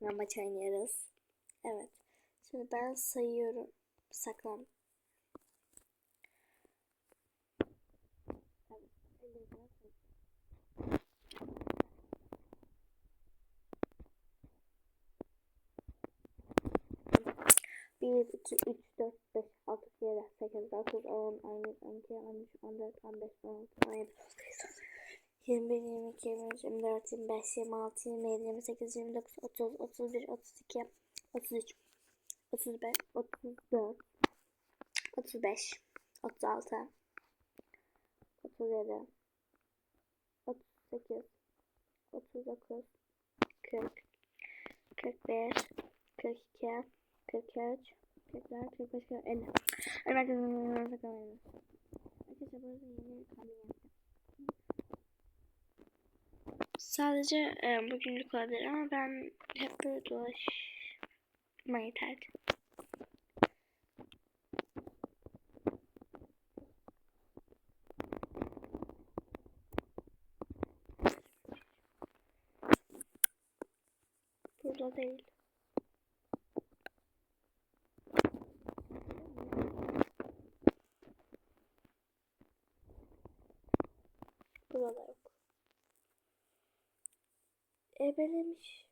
maç oynuyoruz. Evet. Şimdi ben sayıyorum. Saklan. Bir, iki, üç, dört, beş, altı, yedi, sekiz, dokuz, on, on bir, on iki, on üç, on dört, on beş, on altı, on yedi, on sekiz, yirmi bir, yirmi iki, yirmi üç, yirmi dört, yirmi beş, yirmi altı, yirmi yedi, yirmi sekiz, yirmi dokuz, otuz, otuz bir, otuz iki, otuz üç, otuz beş, otuz dört, otuz beş, otuz altı, otuz yedi, otuz sekiz, otuz dokuz, kırk, kırk bir, kırk iki, kırk üç, kırk dört, kırk beş, kırk elli. Hadi bakalım. Arkadaşlar burası yeni yaptım. Sadece e, bugünlük olabilir ama ben hep böyle dolaşmayı tercih Burada değil. Burada yok. Ebelemiş.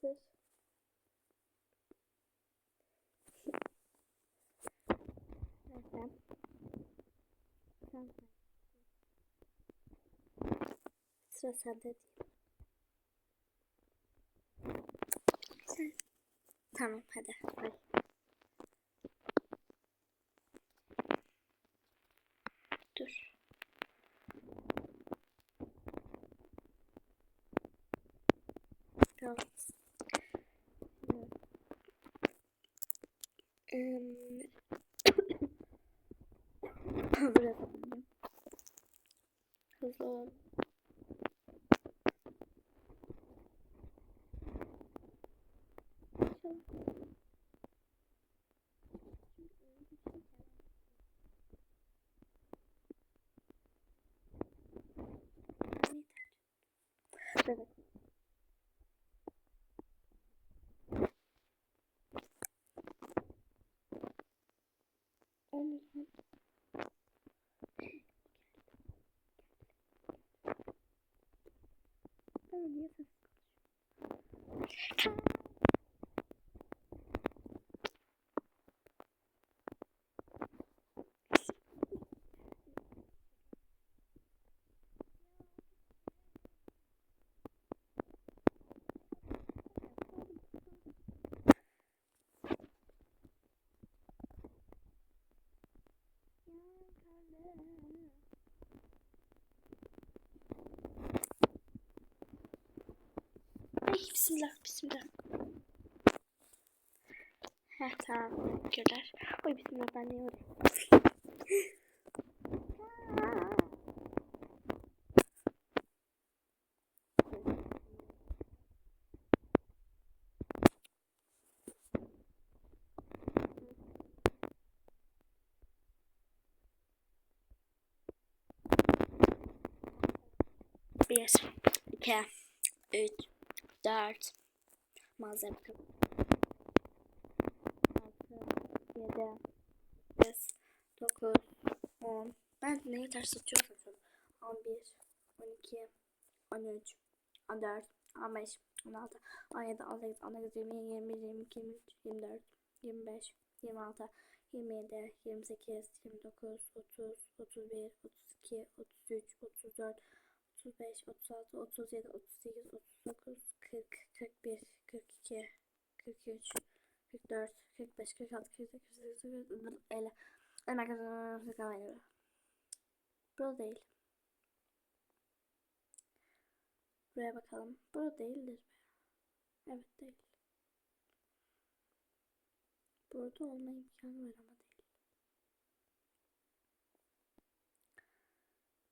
Sen sen. Sıra sende. Sen. Tamam hadi. Hadi. Dur. Tamam. Um, Ben niye ses Ay bismillah bismillah. Heh tamam teşekkürler. Oy bismillah ben oraya? Bir, iki, üç, 4 malzeme 6 7 8 9 10 ben neyi ters tutuyorsam 11 12 13 14 15 16 17 18 19 20 20 22 23 24 25 26 27 28 29 30 31 32 33 34 35, 36, 37, 38, 39, 40, 41, 42, 43, 44, 45, 46, 47, 48, 49, 50. Hemen arkadaşlar kalayım. Burada değil. Buraya bakalım. Burada değildir. Evet değil. Burada olma imkanı var ama değil.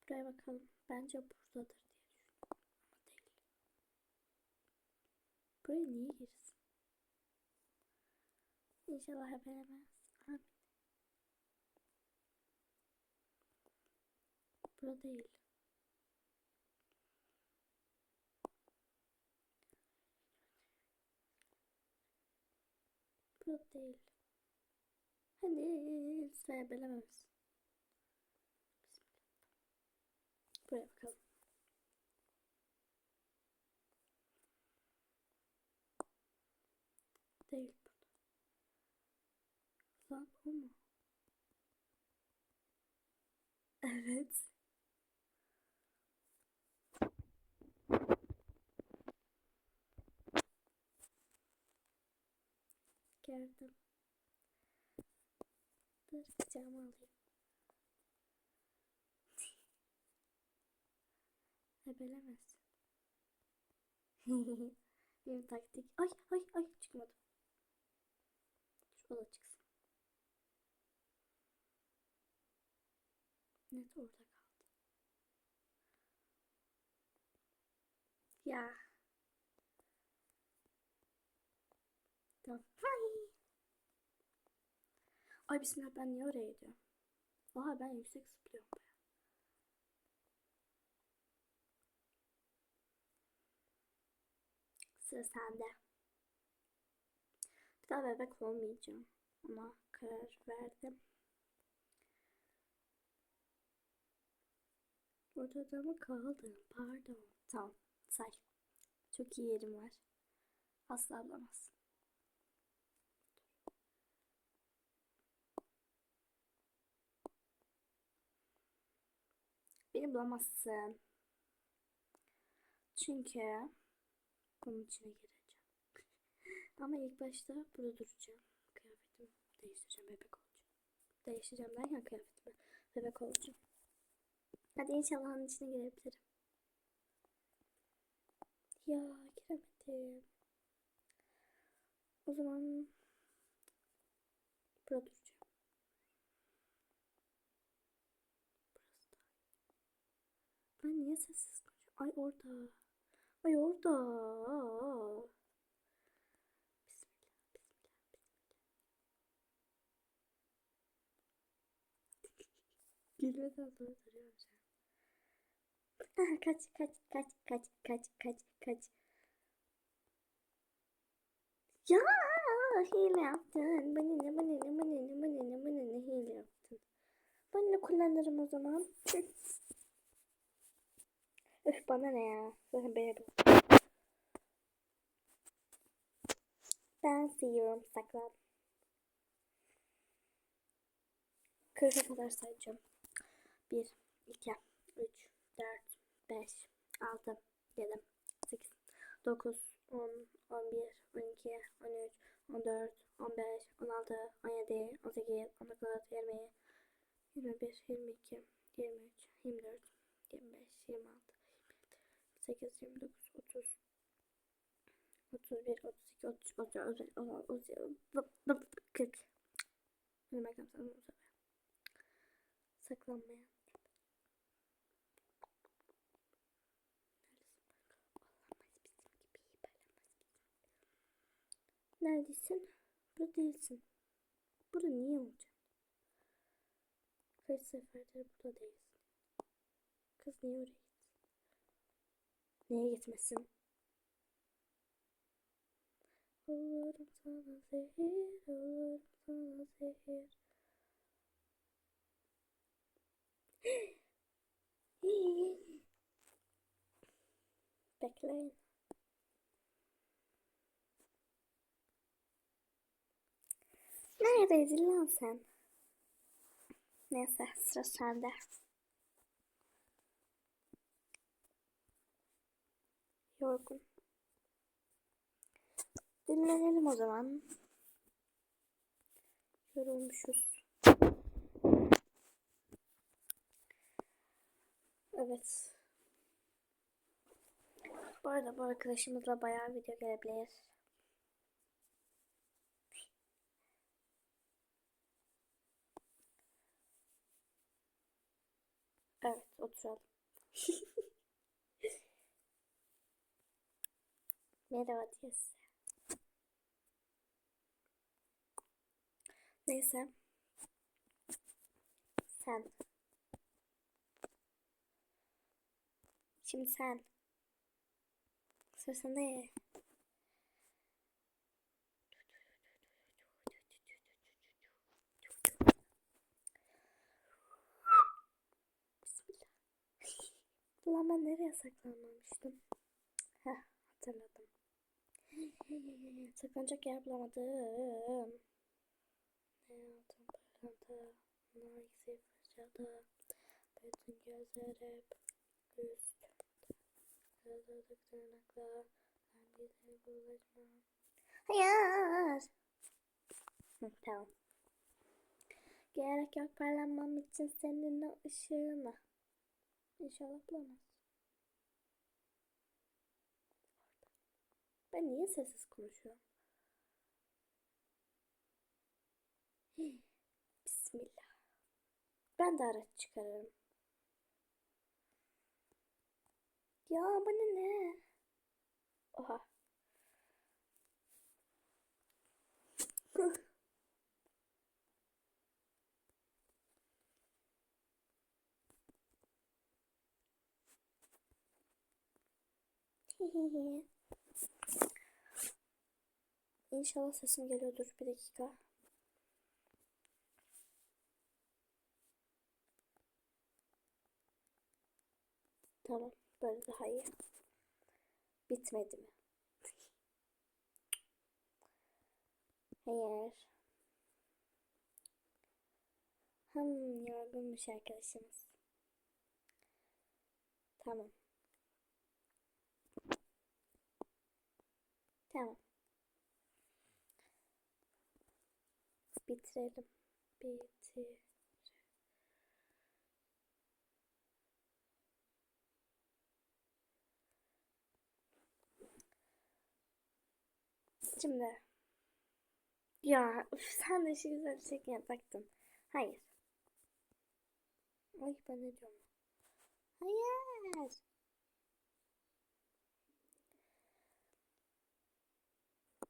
Buraya bakalım. Bence buradadır diye düşündüm ama değil. Buraya niye girsin? İnşallah haberlemez. Amin. Burada değil. Burada değil. Hani hiç haberlemez. Buraya bakalım. Değil burada. Lan o mu? Evet. Gördüm. Dur kucağıma alayım. Ebelemez. Bir taktik. Ay ay ay çıkmadı. Dur o çıksın. Net orada kaldı. Ya. Tamam. Ay. Bismillah ben niye oraya gidiyorum? Oha ben yüksek zıplıyorum baya. Sıra sende. Bir daha bebek olmayacağım. Ona karar verdim. Orada da mı kaldım? Pardon. Tamam. Say. Çok iyi yerim var. Asla bulamazsın. Beni bulamazsın. Çünkü bunun içine gireceğim. Ama ilk başta burada duracağım. Kıyafetimi değiştireceğim. Bebek olacağım. Değiştireceğim derken kıyafetimi bebek olacağım. Hadi inşallah onun içine girebilirim. Ya giremedim. O zaman burada duracağım. Ben niye sessiz konuşuyorum? Ay orada. Ay orada. Bismillah, bismillah, bismillah. Gülmeden sonra duruyorum şu an. Aha, kaç kaç kaç kaç kaç kaç kaç. Ya hile yaptın. Bana ne bana ne bana ne bana ne bana ne hile yaptın. Ben de kullanırım o zaman. Öf bana ne ya. Zaten beni bul. Ben seviyorum saklan. Kırka kadar sayacağım. 1, 2, 3, 4, 5, 6, 7, 8, 9, 10, 11, 12, 13, 14, 15, 16, 17, 18, 19, 20, 21, 22, 23, 24, 25, 26, 28, 29, 30, 31, 32, 33, 34, 35, 40. Benim arkam sana bu sefer. Saklanmaya. Neredesin? Burada değilsin. Burada niye olacaksın? Kaç seferdir burada değilsin. Kız niye oraya gitsin? Neye gitmesin? Olurum sana zehir, olurum sana zehir. Bekleyin. Neredeydin lan sen? Neyse sıra sende. Yorgun. Dinlenelim o zaman. Yorulmuşuz. Evet. Bu arada bu arkadaşımızla bayağı video gelebilir. Evet oturalım. Merhaba diye Neyse. Sen. Şimdi sen. Sıra sende. Ulan ben nereye saklanmamıştım? Heh hatırladım. Saklanacak yer bulamadım. Ne altın pırlanta, nargile fırçada, bütün gözler hep üst. Kazıdık tırnakla, ben bir de bulaşmam. Hayır. Hı, tamam. Gerek yok parlanmam için senin o ışığına. İnşallah bulamaz. Ben niye sessiz konuşuyorum? Bismillah. Ben de araç çıkarırım. Ya bana ne? Oha. İnşallah sesim geliyordur. Bir dakika. Tamam. Böyle daha iyi. Bitmedi mi? Hayır. Hmm, yorgunmuş arkadaşımız. Tamam. Tamam. Bitirelim. Bitir. Şimdi. Ya üf, sen de şu güzel çekim yapacaktın. Hayır. Ay ben ne diyorum? Hayır.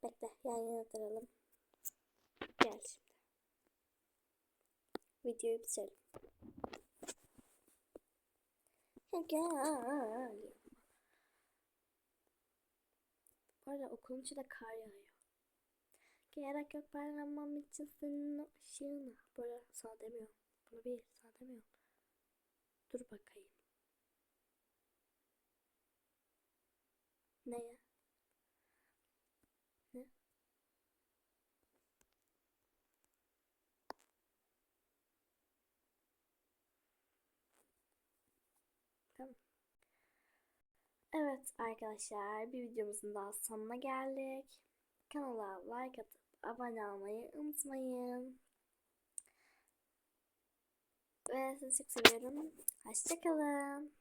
Bekle yan yana duralım. Gel şimdi. Videoyu bitirelim. Gel. Bu arada okulun içinde kar yağıyor. Gerek yok parlanmam için senin o ışığına. Böyle sana demiyorum. Bunu bir sana demiyorum. Dur bakayım. Neye? Evet arkadaşlar bir videomuzun daha sonuna geldik. Kanala like atıp abone olmayı unutmayın. Ve sizi çok seviyorum. Hoşçakalın.